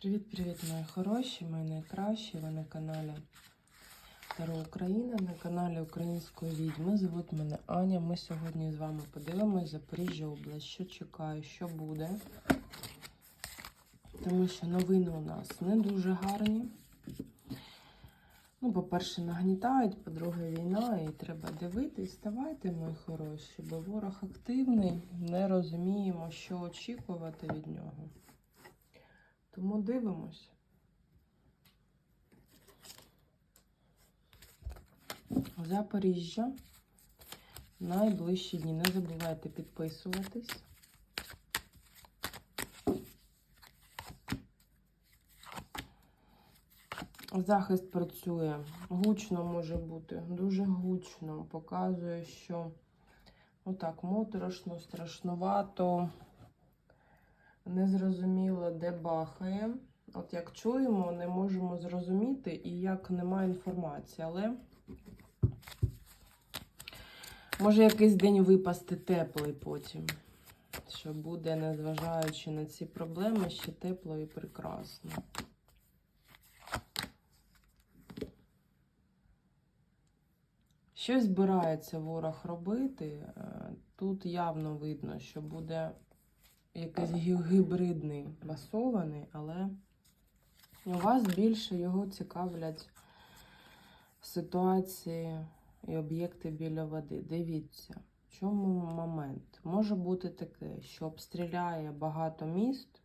Привіт-привіт, мої хороші, мої найкращі. Ви на каналі Таро Україна, на каналі Української відьми. Звуть мене Аня. Ми сьогодні з вами подивимось Запоріжжя область, що чекає, що буде. Тому що новини у нас не дуже гарні. Ну, по-перше, нагнітають, по-друге, війна, і треба дивитись. Давайте, мої хороші, бо ворог активний, не розуміємо, що очікувати від нього. Тому дивимось. Запоріжжя. Найближчі дні. Не забувайте підписуватись. Захист працює. Гучно може бути, дуже гучно. Показує, що отак моторошно, страшнувато незрозуміло, де бахає. От як чуємо, не можемо зрозуміти і як немає інформації, але може якийсь день випасти теплий потім. Що буде, незважаючи на ці проблеми, ще тепло і прекрасно. Щось збирається ворог робити. Е, Тут явно видно, що буде якийсь гібридний масований, але у вас більше його цікавлять ситуації і об'єкти біля води. Дивіться, в чому момент? Може бути таке, що обстріляє багато міст,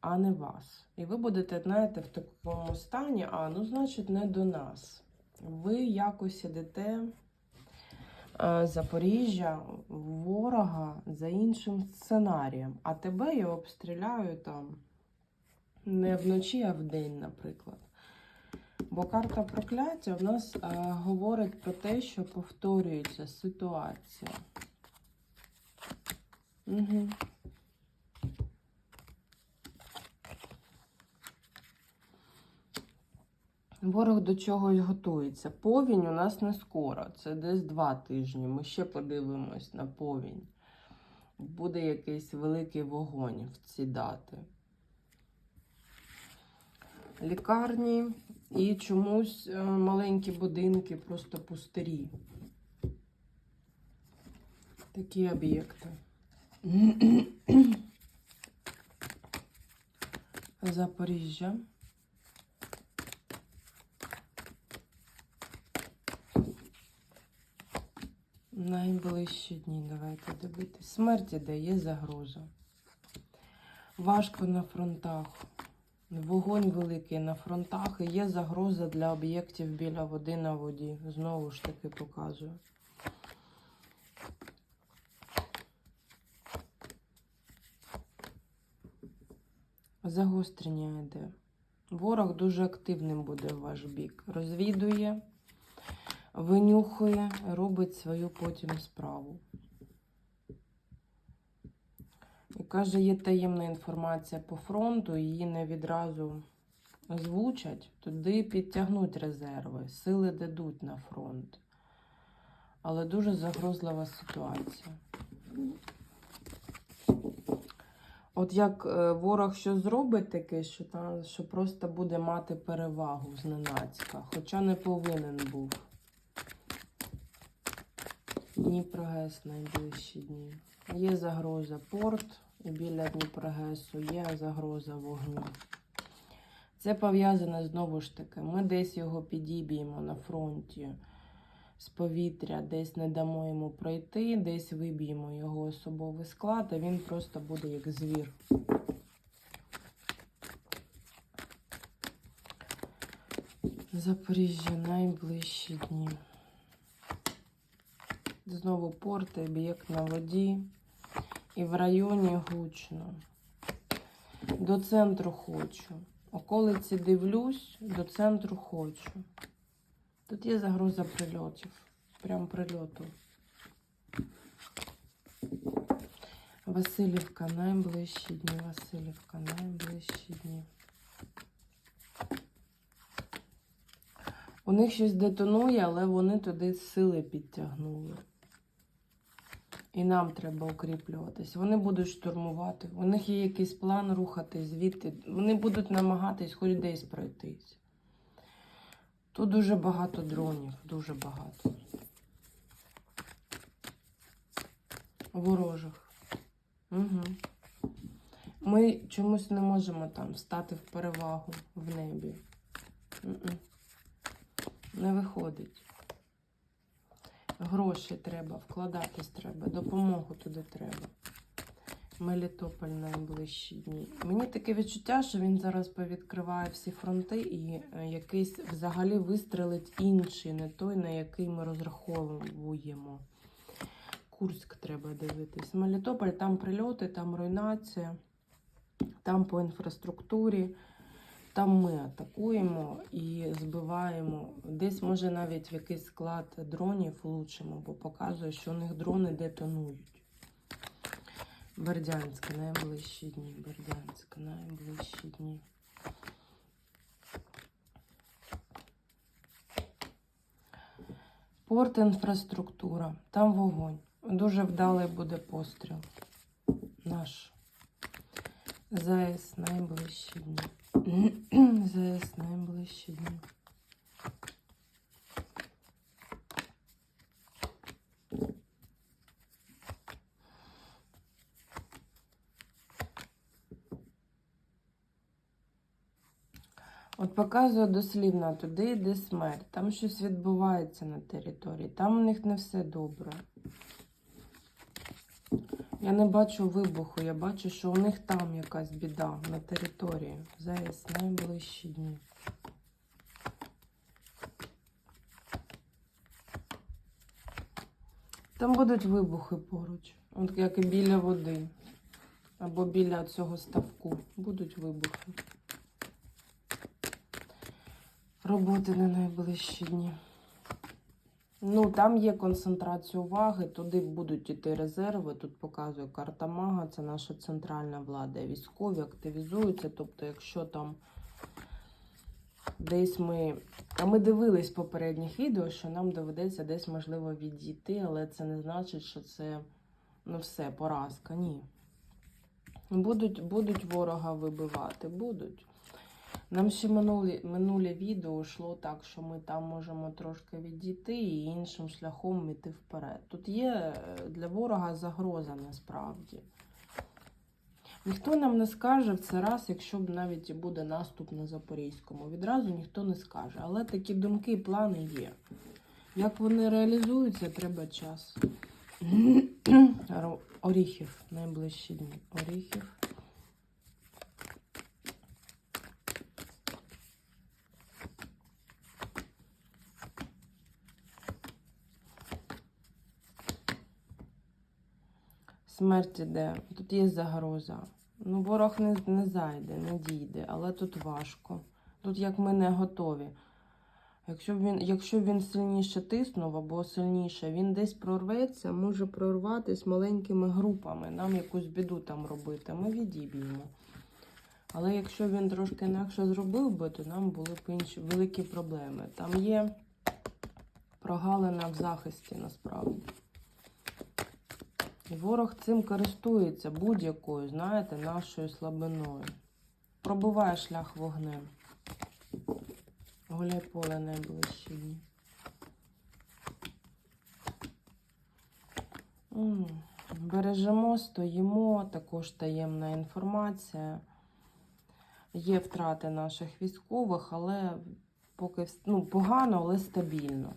а не вас. І ви будете, знаєте, в такому стані, а ну, значить, не до нас. Ви якось ідете. Е, Запоріжжя ворога за іншим сценарієм, а тебе я обстріляю там не вночі, а вдень, наприклад. Бо карта прокляття в нас е, говорить про те, що повторюється ситуація. Угу. Ворог до чогось готується. Повінь у нас не скоро, це десь два тижні. Ми ще подивимось на повінь. Буде якийсь великий вогонь в ці дати. Лікарні і чомусь е, маленькі будинки, просто пустирі. Такі об'єкти. Запоріжжя. Найближчі дні, давайте дивитись. Смерть іде, є загроза. Важко на фронтах. Вогонь великий на фронтах і є загроза для об'єктів біля води на воді. Знову ж таки показую. Загострення йде. Ворог дуже активним буде в ваш бік. Розвідує винюхує, робить свою потім справу. І каже, є таємна інформація по фронту, її не відразу озвучать, туди підтягнуть резерви, сили дадуть на фронт. Але дуже загрозлива ситуація. От як е, ворог що зробить таке, що, що просто буде мати перевагу зненацька, хоча не повинен був. Дніпрогес найближчі дні. Є загроза порт і біля Дніпрогесу є загроза вогню. Це пов'язане знову ж таки. Ми десь його підіб'ємо на фронті з повітря, десь не дамо йому пройти, десь виб'ємо його особовий склад, а він просто буде як звір. Запоріжжя найближчі дні. Знову порти, об'єкт на воді. І в районі гучно. До центру хочу. Околиці дивлюсь, до центру хочу. Тут є загроза прильотів. Прям прильоту. Васильівка найближчі дні. Васильівка найближчі дні. У них щось детонує, але вони туди сили підтягнули. І нам треба укріплюватись. Вони будуть штурмувати. У них є якийсь план рухатись звідти. Вони будуть намагатись хоч десь пройтись. Тут дуже багато дронів, дуже багато. Ворожих. Угу. Ми чомусь не можемо там стати в перевагу в небі. Не виходить. Гроші треба, вкладатись треба, допомогу туди треба. Мелітополь найближчі дні. Мені таке відчуття, що він зараз повідкриває всі фронти і е, якийсь взагалі вистрелить інший, не той, на який ми розраховуємо. Курськ треба дивитись. Мелітополь, там прильоти, там руйнація, там по інфраструктурі. Там ми атакуємо і збиваємо. Десь, може, навіть в якийсь склад дронів влучимо, бо показує, що у них дрони детонують. Бердянськ, найближчі дні. Бердянськ, найближчі дні. Порт інфраструктура. Там вогонь. Дуже вдалий буде постріл. Наш. ЗАЕС найближчі дні. ЗАЕС найближчі дні. От показує дослівно, туди йде смерть. Там щось відбувається на території. Там у них не все добре. Я не бачу вибуху, я бачу, що у них там якась біда на території. Зараз найближчі дні. Там будуть вибухи поруч. От як і біля води. Або біля цього ставку. Будуть вибухи. Роботи на найближчі дні. Ну, там є концентрація уваги, туди будуть іти резерви. Тут показує карта Мага, це наша центральна влада. Військові активізуються. Тобто, якщо там десь ми. А ми дивились попередніх відео, що нам доведеться десь, можливо, відійти, але це не значить, що це ну все, поразка. Ні. Будуть, будуть ворога вибивати, будуть. Нам ще минулі, минуле відео йшло так, що ми там можемо трошки відійти і іншим шляхом йти вперед. Тут є е, для ворога загроза насправді. Ніхто нам не скаже в це раз, якщо б навіть і буде наступ на Запорізькому. Відразу ніхто не скаже. Але такі думки і плани є. Як вони реалізуються, треба час. Оріхів найближчі дні. Оріхів. Смерть іде. Тут є загроза. Ну, ворог не, не зайде, не дійде, але тут важко. Тут як ми не готові. Якщо б він, якщо він сильніше тиснув або сильніше, він десь прорветься, може прорватися маленькими групами, нам якусь біду там робити, ми відіб'ємо. Але якщо він трошки інакше зробив би, то нам були б інші великі проблеми. Там є прогалина в захисті насправді. Ворог цим користується будь-якою, знаєте, нашою слабиною. Пробиває шлях вогнем. Гуляй поле найближчі. Бережемо, стоїмо, також таємна інформація. Є втрати наших військових, але поки ну, погано, але стабільно.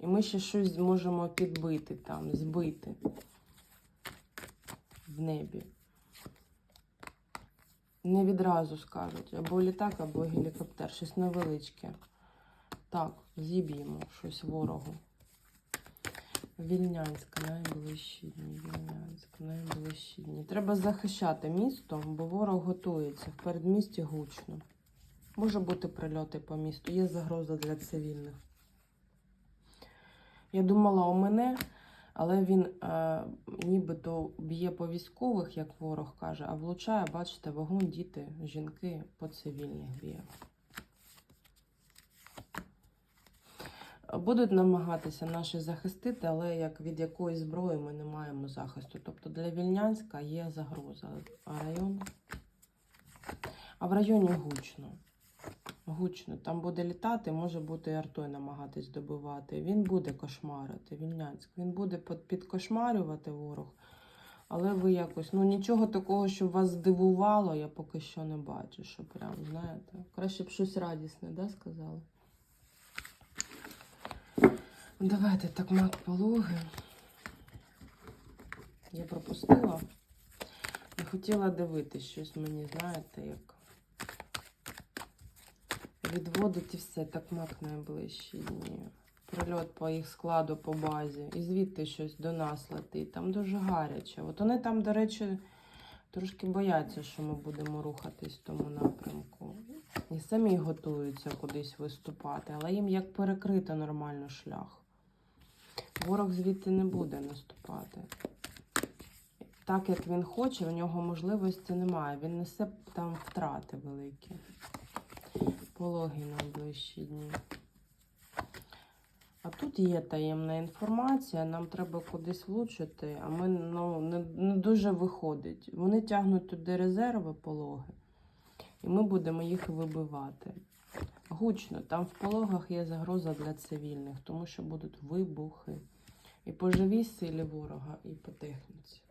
І ми ще щось зможемо підбити там, збити в небі. Не відразу скажуть, або літак, або гелікоптер, щось невеличке. Так, зіб'ємо щось ворогу. Вільнянськ, найближчі дні, Вільнянськ, найближчі дні. Треба захищати місто, бо ворог готується. В передмісті гучно. Може бути прильоти по місту, є загроза для цивільних. Я думала, у мене, але він е, нібито б'є по військових, як ворог каже, а влучає, бачите, вогонь, діти, жінки по цивільних б'є. Будуть намагатися наші захистити, але як від якої зброї ми не маємо захисту. Тобто для Вільнянська є загроза. А район? А в районі гучно. Гучно. Там буде літати, може бути і артою намагатись добивати. Він буде кошмарити, Вільнянськ. Він буде підкошмарювати ворог. Але ви якось, ну нічого такого, що вас здивувало, я поки що не бачу, що прям, знаєте. Краще б щось радісне, да, сказали? Давайте так мак пологи. Я пропустила. Не хотіла дивитись щось мені, знаєте, як відводить і все, так мак найближчі дні. Прильот по їх складу по базі. І звідти щось до нас летить. Там дуже гаряче. От вони там, до речі, трошки бояться, що ми будемо рухатись в тому напрямку. І самі готуються кудись виступати, але їм як перекрито нормально шлях. Ворог звідти не буде наступати. Так як він хоче, у нього можливості немає. Він несе там втрати великі. Пологи найближчі дні. А тут є таємна інформація, нам треба кудись влучити, а ми ну, не, не дуже виходить. Вони тягнуть туди резерви пологи, і ми будемо їх вибивати. Гучно, там в пологах є загроза для цивільних, тому що будуть вибухи і по живій силі ворога, і по техніці.